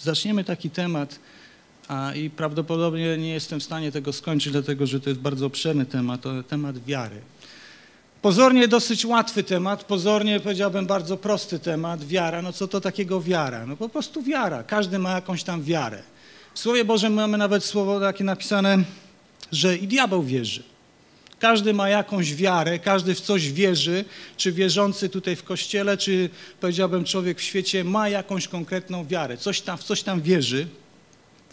zaczniemy taki temat a, i prawdopodobnie nie jestem w stanie tego skończyć, dlatego że to jest bardzo obszerny temat, temat wiary. Pozornie dosyć łatwy temat, pozornie powiedziałbym bardzo prosty temat, wiara. No co to takiego wiara? No po prostu wiara. Każdy ma jakąś tam wiarę. W Słowie Bożym mamy nawet słowo takie napisane, że i diabeł wierzy. Każdy ma jakąś wiarę, każdy w coś wierzy, czy wierzący tutaj w kościele, czy powiedziałbym człowiek w świecie ma jakąś konkretną wiarę, coś tam, w coś tam wierzy.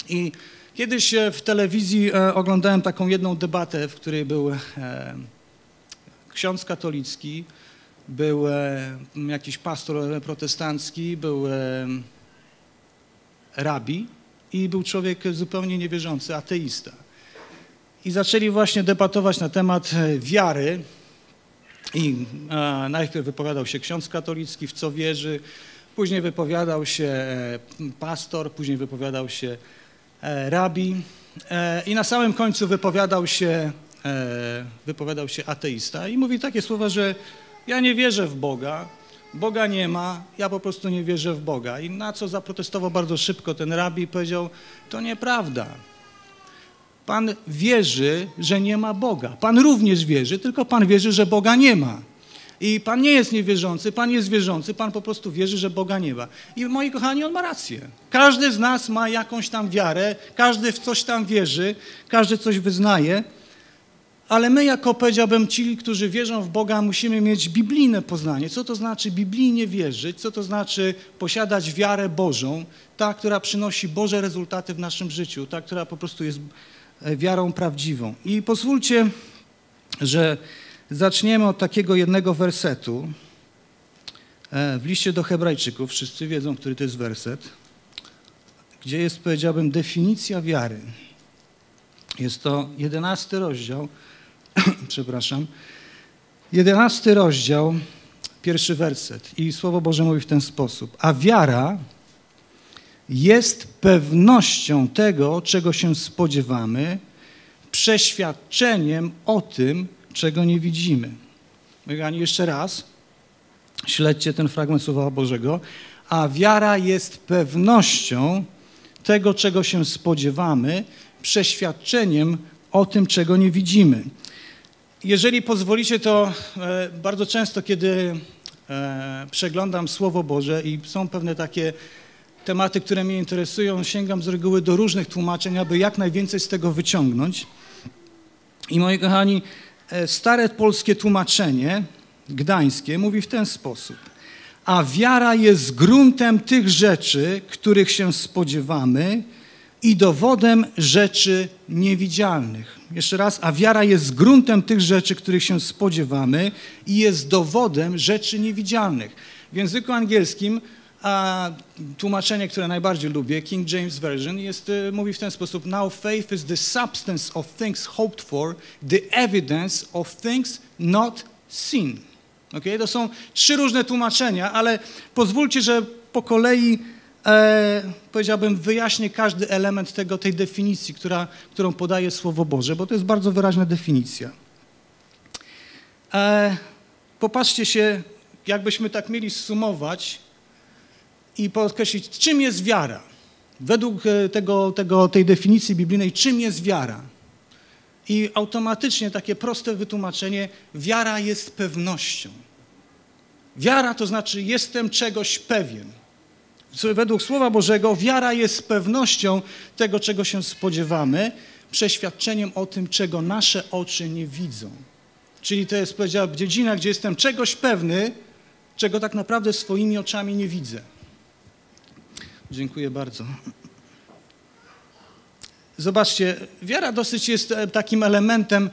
I kiedyś e, w telewizji e, oglądałem taką jedną debatę, w której był e, ksiądz katolicki, był jakiś pastor protestancki, był rabi i był człowiek zupełnie niewierzący, ateista. I zaczęli właśnie debatować na temat wiary. I najpierw wypowiadał się ksiądz katolicki, w co wierzy, później wypowiadał się pastor, później wypowiadał się E, rabi e, i na samym końcu wypowiadał się, e, wypowiadał się ateista i mówi takie słowa, że ja nie wierzę w Boga, Boga nie ma, ja po prostu nie wierzę w Boga. I na co zaprotestował bardzo szybko ten rabi i powiedział, to nieprawda. Pan wierzy, że nie ma Boga. Pan również wierzy, tylko Pan wierzy, że Boga nie ma. I Pan nie jest niewierzący, Pan jest wierzący, Pan po prostu wierzy, że Boga nie ma. I moi kochani, On ma rację. Każdy z nas ma jakąś tam wiarę, każdy w coś tam wierzy, każdy coś wyznaje, ale my jako, powiedziałbym, ci, którzy wierzą w Boga, musimy mieć biblijne poznanie. Co to znaczy biblijnie wierzyć? Co to znaczy posiadać wiarę Bożą, ta, która przynosi Boże rezultaty w naszym życiu, ta, która po prostu jest wiarą prawdziwą. I pozwólcie, że Zaczniemy od takiego jednego wersetu e, w liście do Hebrajczyków. Wszyscy wiedzą, który to jest werset, gdzie jest, powiedziałbym, definicja wiary. Jest to jedenasty rozdział, przepraszam, jedenasty rozdział, pierwszy werset. I Słowo Boże mówi w ten sposób. A wiara jest pewnością tego, czego się spodziewamy, przeświadczeniem o tym, czego nie widzimy. Kochani, jeszcze raz, śledźcie ten fragment Słowa Bożego. A wiara jest pewnością tego, czego się spodziewamy, przeświadczeniem o tym, czego nie widzimy. Jeżeli pozwolicie, to e, bardzo często, kiedy e, przeglądam Słowo Boże i są pewne takie tematy, które mnie interesują, sięgam z reguły do różnych tłumaczeń, aby jak najwięcej z tego wyciągnąć. I moi kochani, E, stare polskie tłumaczenie gdańskie mówi w ten sposób. A wiara jest gruntem tych rzeczy, których się spodziewamy i dowodem rzeczy niewidzialnych. Jeszcze raz, a wiara jest gruntem tych rzeczy, których się spodziewamy i jest dowodem rzeczy niewidzialnych. W języku angielskim a tłumaczenie, które najbardziej lubię, King James Version, jest, y, mówi w ten sposób: Now faith is the substance of things hoped for, the evidence of things not seen. Okay? To są trzy różne tłumaczenia, ale pozwólcie, że po kolei e, powiedziałbym, wyjaśnię każdy element tego, tej definicji, która, którą podaje Słowo Boże, bo to jest bardzo wyraźna definicja. E, popatrzcie się, jakbyśmy tak mieli sumować i podkreślić, czym jest wiara. Według e, tego, tego, tej definicji biblijnej, czym jest wiara. I automatycznie takie proste wytłumaczenie, wiara jest pewnością. Wiara to znaczy jestem czegoś pewien. Według Słowa Bożego wiara jest pewnością tego, czego się spodziewamy, przeświadczeniem o tym, czego nasze oczy nie widzą. Czyli to jest, powiedziałbym, dziedzina, gdzie jestem czegoś pewny, czego tak naprawdę swoimi oczami nie widzę. Dziękuję bardzo. Zobaczcie, wiara dosyć jest e, takim elementem,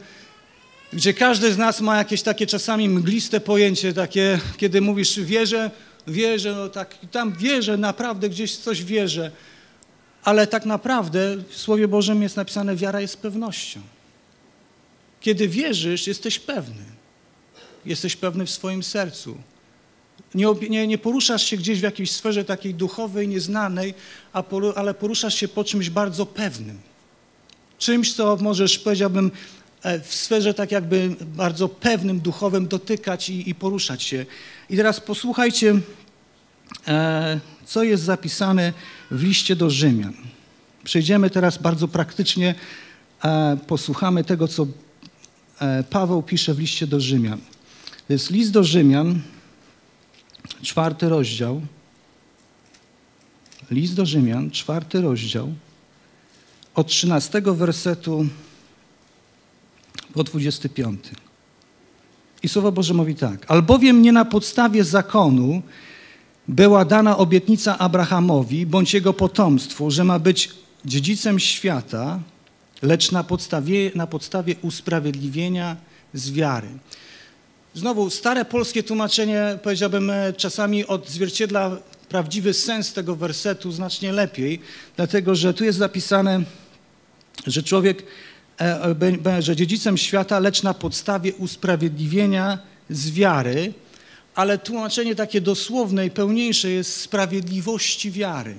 gdzie każdy z nas ma jakieś takie czasami mgliste pojęcie, takie, kiedy mówisz wierzę, wierzę, no tak, tam wierzę, naprawdę gdzieś coś wierzę, ale tak naprawdę w Słowie Bożym jest napisane, wiara jest pewnością. Kiedy wierzysz, jesteś pewny. Jesteś pewny w swoim sercu. Nie, nie, nie, poruszasz się gdzieś w jakiejś sferze takiej duchowej, nieznanej, poru, ale poruszasz się po czymś bardzo pewnym. Czymś, co możesz, powiedziałbym, e, w sferze tak jakby bardzo pewnym, duchowym dotykać i, i poruszać się. I teraz posłuchajcie, e, co jest zapisane w liście do Rzymian. Przejdziemy teraz bardzo praktycznie, e, posłuchamy tego, co e, Paweł pisze w liście do Rzymian. To jest list do Rzymian, czwarty rozdział. List do Rzymian, czwarty rozdział, od 13 wersetu po 25. I Słowo Boże mówi tak. Albowiem nie na podstawie zakonu była dana obietnica Abrahamowi bądź jego potomstwu, że ma być dziedzicem świata, lecz na podstawie, na podstawie usprawiedliwienia z wiary. Znowu, stare polskie tłumaczenie, powiedziałbym, e, czasami odzwierciedla prawdziwy sens tego wersetu znacznie lepiej, dlatego że tu jest zapisane, że człowiek, e, e, że dziedzicem świata, lecz na podstawie usprawiedliwienia z wiary, ale tłumaczenie takie dosłowne i pełniejsze jest sprawiedliwości wiary.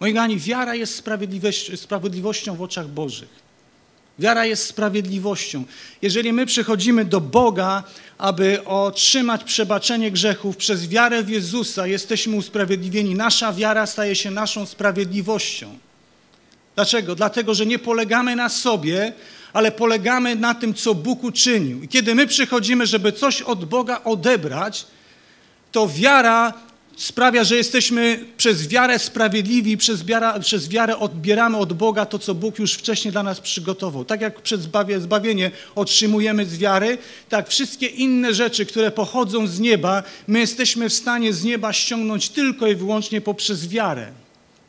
Moi kochani, wiara jest sprawiedliwością, sprawiedliwością w oczach Bożych. Wiara jest sprawiedliwością. Jeżeli my przychodzimy do Boga, aby otrzymać przebaczenie grzechów przez wiarę w Jezusa, jesteśmy usprawiedliwieni. Nasza wiara staje się naszą sprawiedliwością. Dlaczego? Dlatego, że nie polegamy na sobie, ale polegamy na tym, co Bóg uczynił. I kiedy my przychodzimy, żeby coś od Boga odebrać, to wiara sprawia, że jesteśmy przez wiarę sprawiedliwi, przez, wiara, przez wiarę odbieramy od Boga to, co Bóg już wcześniej dla nas przygotował. Tak jak przez zbawienie otrzymujemy z wiary, tak wszystkie inne rzeczy, które pochodzą z nieba, my jesteśmy w stanie z nieba ściągnąć tylko i wyłącznie poprzez wiarę.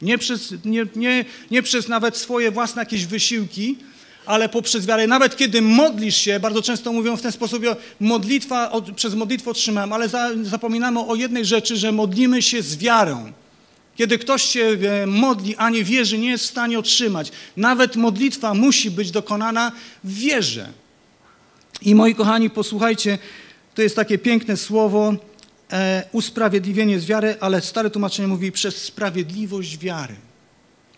Nie przez, nie, nie, nie przez nawet swoje własne jakieś wysiłki, ale poprzez wiarę. Nawet kiedy modlisz się, bardzo często mówią w ten sposób, modlitwa, przez modlitwę otrzymałem, ale za, zapominamy o jednej rzeczy, że modlimy się z wiarą. Kiedy ktoś się e, modli, a nie wierzy, nie jest w stanie otrzymać. Nawet modlitwa musi być dokonana w wierze. I moi kochani, posłuchajcie, to jest takie piękne słowo, e, usprawiedliwienie z wiary, ale stare tłumaczenie mówi przez sprawiedliwość wiary.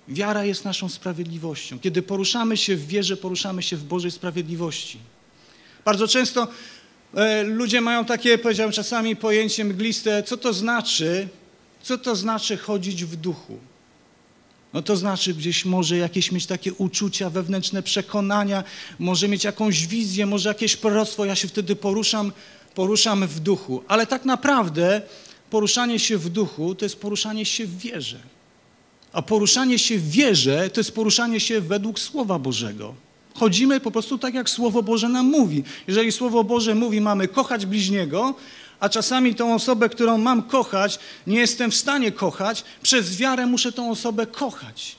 Wiara jest naszą sprawiedliwością. Kiedy poruszamy się w wierze, poruszamy się w Bożej sprawiedliwości. Bardzo często e, ludzie mają takie, powiedziałem czasami, pojęcie mgliste, co to znaczy, co to znaczy chodzić w duchu. No to znaczy gdzieś może jakieś mieć takie uczucia, wewnętrzne przekonania, może mieć jakąś wizję, może jakieś proroctwo, ja się wtedy poruszam, poruszam w duchu. Ale tak naprawdę poruszanie się w duchu to jest poruszanie się w wierze. A poruszanie się w wierze to jest poruszanie się według Słowa Bożego. Chodzimy po prostu tak, jak Słowo Boże nam mówi. Jeżeli Słowo Boże mówi, mamy kochać bliźniego, a czasami tą osobę, którą mam kochać, nie jestem w stanie kochać, przez wiarę muszę tą osobę kochać.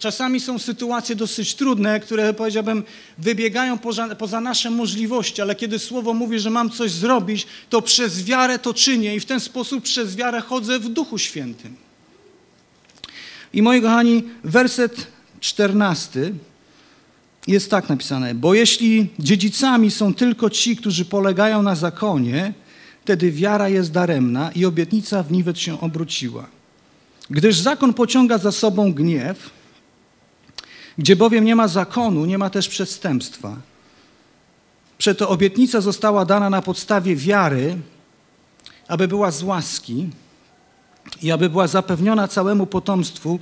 Czasami są sytuacje dosyć trudne, które powiedziałbym wybiegają poza, poza, nasze możliwości, ale kiedy Słowo mówi, że mam coś zrobić, to przez wiarę to czynię i w ten sposób przez wiarę chodzę w Duchu Świętym. I moi kochani, werset czternasty jest tak napisane, bo jeśli dziedzicami są tylko ci, którzy polegają na zakonie, wtedy wiara jest daremna i obietnica w niwet się obróciła. Gdyż zakon pociąga za sobą gniew, gdzie bowiem nie ma zakonu, nie ma też przestępstwa. Przeto obietnica została dana na podstawie wiary, aby była z łaski, i aby była zapewniona całemu potomstwu,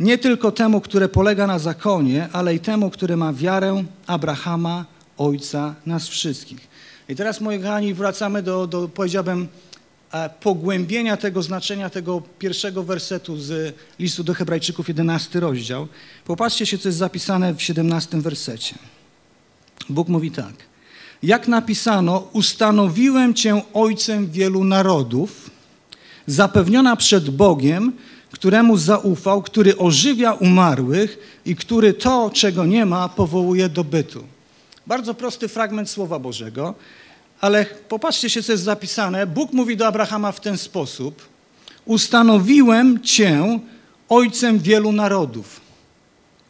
nie tylko temu, które polega na zakonie, ale i temu, który ma wiarę Abrahama, ojca nas wszystkich. I teraz, moi kochani, wracamy do, do powiedziałbym, e, pogłębienia tego znaczenia tego pierwszego wersetu z listu do Hebrajczyków, 11 rozdział. Popatrzcie się, co jest zapisane w 17 wersecie. Bóg mówi tak. Jak napisano, ustanowiłem Cię ojcem wielu narodów, zapewniona przed Bogiem, któremu zaufał, który ożywia umarłych i który to, czego nie ma, powołuje do bytu. Bardzo prosty fragment Słowa Bożego, ale popatrzcie się, co jest zapisane. Bóg mówi do Abrahama w ten sposób: Ustanowiłem cię ojcem wielu narodów.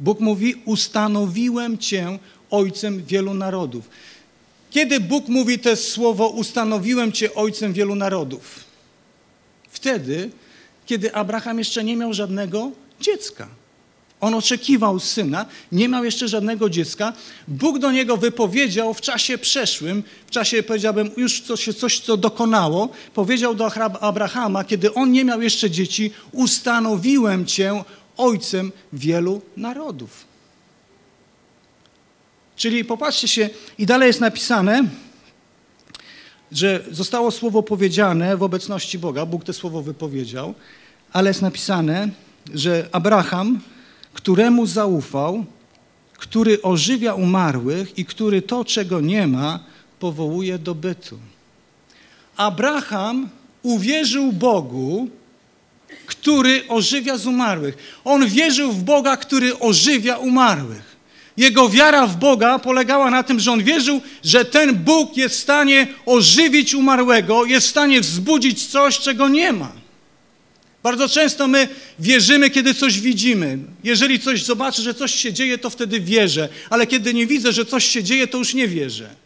Bóg mówi: Ustanowiłem cię ojcem wielu narodów. Kiedy Bóg mówi to słowo: Ustanowiłem cię ojcem wielu narodów? Wtedy, kiedy Abraham jeszcze nie miał żadnego dziecka. On oczekiwał syna, nie miał jeszcze żadnego dziecka. Bóg do niego wypowiedział w czasie przeszłym, w czasie, powiedziałbym, już coś, coś co dokonało, powiedział do Abrahama, kiedy on nie miał jeszcze dzieci, ustanowiłem cię ojcem wielu narodów. Czyli popatrzcie się, i dalej jest napisane, że zostało słowo powiedziane w obecności Boga, Bóg to słowo wypowiedział, ale jest napisane, że Abraham, któremu zaufał, który ożywia umarłych i który to, czego nie ma, powołuje do bytu. Abraham uwierzył Bogu, który ożywia z umarłych. On wierzył w Boga, który ożywia umarłych. Jego wiara w Boga polegała na tym, że on wierzył, że ten Bóg jest w stanie ożywić umarłego, jest w stanie wzbudzić coś, czego nie ma. Bardzo często my wierzymy, kiedy coś widzimy. Jeżeli coś zobaczę, że coś się dzieje, to wtedy wierzę, ale kiedy nie widzę, że coś się dzieje, to już nie wierzę.